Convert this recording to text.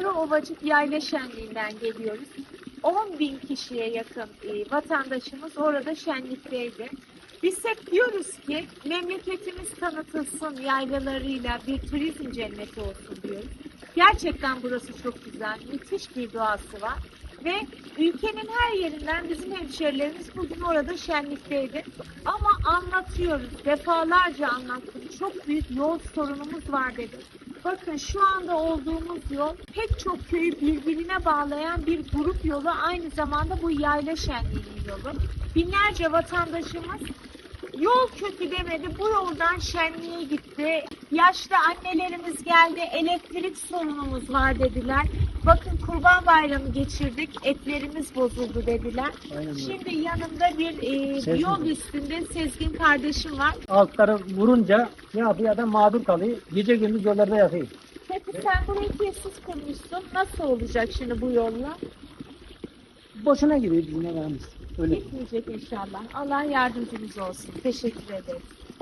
Karaovacık Yayla Şenliği'nden geliyoruz. 10 bin kişiye yakın e, vatandaşımız orada şenlikteydi. Biz hep diyoruz ki memleketimiz tanıtılsın yaylalarıyla bir turizm cenneti olsun diyoruz. Gerçekten burası çok güzel, müthiş bir doğası var. Ve ülkenin her yerinden bizim hemşerilerimiz bugün orada şenlikteydi. Ama anlatıyoruz, defalarca anlattık. Çok büyük yol sorunumuz var dedik. Bakın şu anda olduğumuz yol pek çok köyü birbirine bağlayan bir grup yolu aynı zamanda bu yayla şenliğinin yolu. Binlerce vatandaşımız yol kötü demedi bu yoldan şenliğe gitti. Yaşlı annelerimiz geldi elektrik sorunumuz var dediler. Bakın kurban bayramı geçirdik etlerimiz bozuldu dediler. Aynen. Şimdi yanımda bir e, Sezgin. yol üstünde Sezgin kardeşim var. Altları vurunca ne yapıyor adam mağdur kalıyor. Gece gündüz yollarda yatıyor. Peki sen burayı tesis kurmuşsun. Nasıl olacak şimdi bu yolla? Boşuna giriyor bizim evimiz. Öyle. Gitmeyecek inşallah. Allah yardımcımız olsun. Teşekkür ederiz.